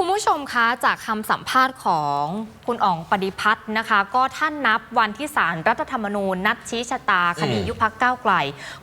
como คุณผู้ชมคะจากคำสัมภาษณ์ของคุณอ๋องปฏิพัฒน์นะคะ ก็ท่านนับวันที่ศาลรัฐธรรมนูญ นัดชี้ชะตาคดีอืมยุบพักก้าวไกล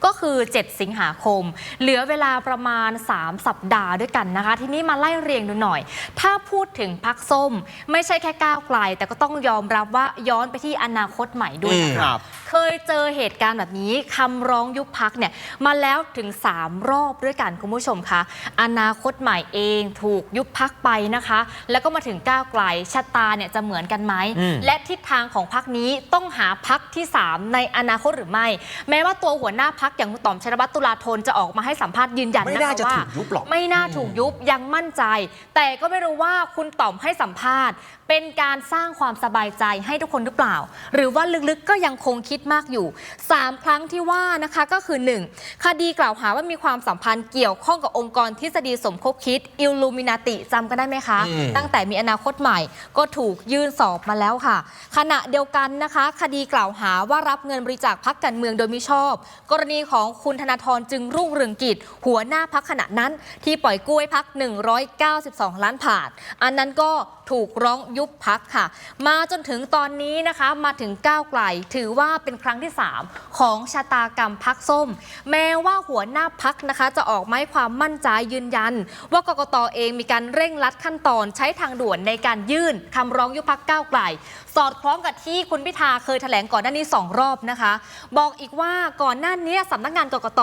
ก็คือ 7 สิงหาคม เหลือเวลาประมาณ 3 สัปดาห์ด้วยกันนะคะ ทีนี้มาไล่เรียงดูหน่อย ถ้าพูดถึงพักส้ม ไม่ใช่แค่ก้าวไกล แต่ก็ต้องยอมรับว่าย้อนไปที่อนาคตใหม่ด้วยนะคคะรับเคยเจอเหตุการณ์แบบนี้คำร้องยุบพักเนี่ยมาแล้วถึง 3 รอบด้วยกันคุณผู้ชมคะอนาคตใหม่เองถูกยุบพักไปนะคะแล้วก็มาถึงก้าวไกลชะตาเนี่ยจะเหมือนกันไหม อืม และทิศทางของพักนี้ต้องหาพักที่ 3 ในอนาคตหรือไม่ แม้ว่าตัวหัวหน้าพักอย่างคุณต่อมชนวัตรตุลาธนจะออกมาให้สัมภาษณ์ยืนยันไม่นะน่าคะจะว่า ถูกยุบหรอก ไม่น่าถูกยุบยังมั่นใจ แต่ก็ไม่รู้ว่าคุณต่อมให้สัมภาษณ์ เป็นการสร้างความสบายใจให้ทุกคนหรือเปล่า หรือว่าลึกๆก็ยังคงคิดมากอยู่ 3 ครั้งที่ว่านะคะก็คือ 1. คดีกล่าวหาว่ามีความสัมพันธ์เกี่ยวข้องกับองค์กรทฤษฎีสมคบคิดอิลลูมินาติจำกันได้ไหมคะ อืม ตั้งแต่มีอนาคตใหม่ ก็ถูกยื่นสอบมาแล้วค่ะ ขณะเดียวกันนะคะ คดีกล่าวหาว่ารับเงินบริจาคพักการเมืองโดยมิชอบ กรณีของคุณธนาธรจึงรุ่งเรืองกิจ หัวหน้าพักขณะนั้น ที่ปล่อยกู้ให้พัก 192 ล้านผ่านอันนั้นก็ถูกร้องยุบพักค่ะ มาจนถึงตอนนี้นะคะมาถึงก้าวไกล ถือว่าเป็นครั้งที่ 3 ของชะตากรรมพักส้ม แม้ว่าหัวหน้าพักนะคะ จะออกมาให้ความมั่นใจยืนยัน ว่ากกตเองมีการเร่งรัดขั้นตอนใช้ทางด่วนในการยื่นคำร้องยุบพักก้าวไกล สอดคล้องกับที่คุณพิธาเคยแถลงก่อนหน้านี้2รอบนะคะ บอกอีกว่าก่อนหน้านี้สำนักงานกกต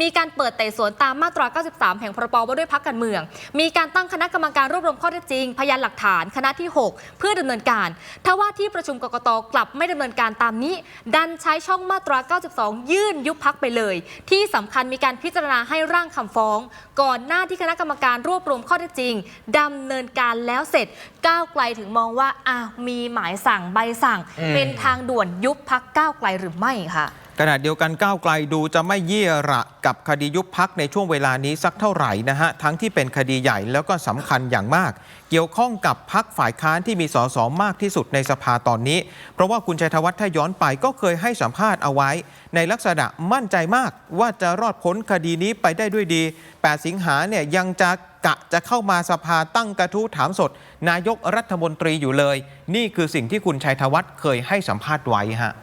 มีการเปิดไต่สวนตามมาตรา 93 แห่งพรบว่าด้วยพักการเมือง มีการตั้งคณะกรรมการรวบรวมข้อเท็จจริง พยานหลักฐานคณะที่ 6 เพื่อดำเนินการถ้าว่าที่ประชุมกกตกลับไม่ดำเนินการตามนี้ ดันใช้ช่องมาตรา 92 ยื่นยุบพักไปเลย ที่สำคัญมีการพิจารณาให้ร่างคำฟ้อง ก่อนหน้าที่คณะกรรมการรวบรวมข้อเท็จจริงดำเนินการแล้วเสร็จก้าวไกลถึงมองว่าอะมีหมายสั่งใบสั่งอืมเป็นทางด่วนยุบพักก้าวไกลหรือไม่ค่ะ ขณะเดียวกันก้าวไกลดูจะไม่เยี่ยระกับคดียุบพักในช่วงเวลานี้สักเท่าไหร่นะฮะ ทั้งที่เป็นคดีใหญ่แล้วก็สำคัญอย่างมาก เกี่ยวข้องกับพักฝ่ายค้านที่มีสสมากที่สุดในสภาตอนนี้ เพราะว่าคุณชัยธวัฒน์ถ้าย้อนไปก็เคยให้สัมภาษณ์เอาไว้ ในลักษณะมั่นใจมากว่าจะรอดพ้นคดีนี้ไปได้ด้วยดี 8 สิงหาเนี่ยยังจะกะจะเข้ามาสภาตั้งกระทู้ถามสด นายกรัฐมนตรีอยู่เลย นี่คือสิ่งที่คุณชัยธวัฒน์เคยให้สัมภาษณ์ไว้ฮะ